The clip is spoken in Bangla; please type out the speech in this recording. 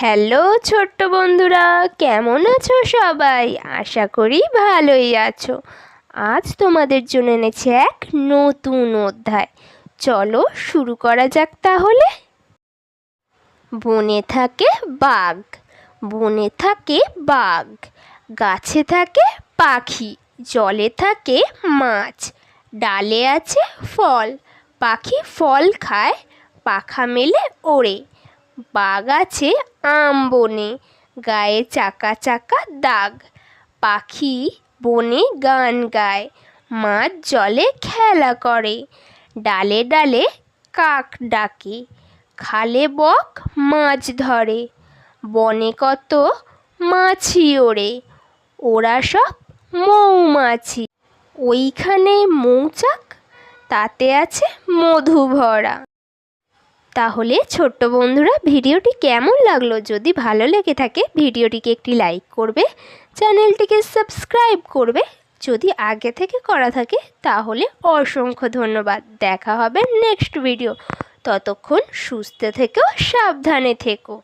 হ্যালো ছোট্ট বন্ধুরা, কেমন আছো সবাই? আশা করি ভালোই আছো। আজ তোমাদের জন্য এনেছে এক নতুন অধ্যায়। চলো শুরু করা যাক তাহলে। বনে থাকে বাঘ, বনে থাকে বাঘ, গাছে থাকে পাখি, জলে থাকে মাছ, ডালে আছে ফল, পাখি ফল খায়, পাখা মেলে ওড়ে, বাঘ আছে আম বনে গায়ে চাকা চাকা দাগ। পাখি বনে গান গায়, মাছ জলে খেলা করে, ডালে ডালে কাক ডাকে, খালে বক মাছ ধরে, বনে কত মাছি ওড়ে, ওরা সব মৌমাছি। ওইখানে মৌচাক, তাতে আছে মধু ভরা তাহলে ছোট্ট বন্ধুরা, ভিডিওটি কেমন লাগল? যদি ভালো লেগে থাকে, ভিডিওটিকে একটি লাইক করবে, চ্যানেলটিকে সাবস্ক্রাইব করবে। যদি আগে থেকে করা থাকে, তাহলে অসংখ্য ধন্যবাদ। দেখা হবে নেক্সট ভিডিও। ততক্ষণ সুস্থ থেকেও, সাবধানে থেকো।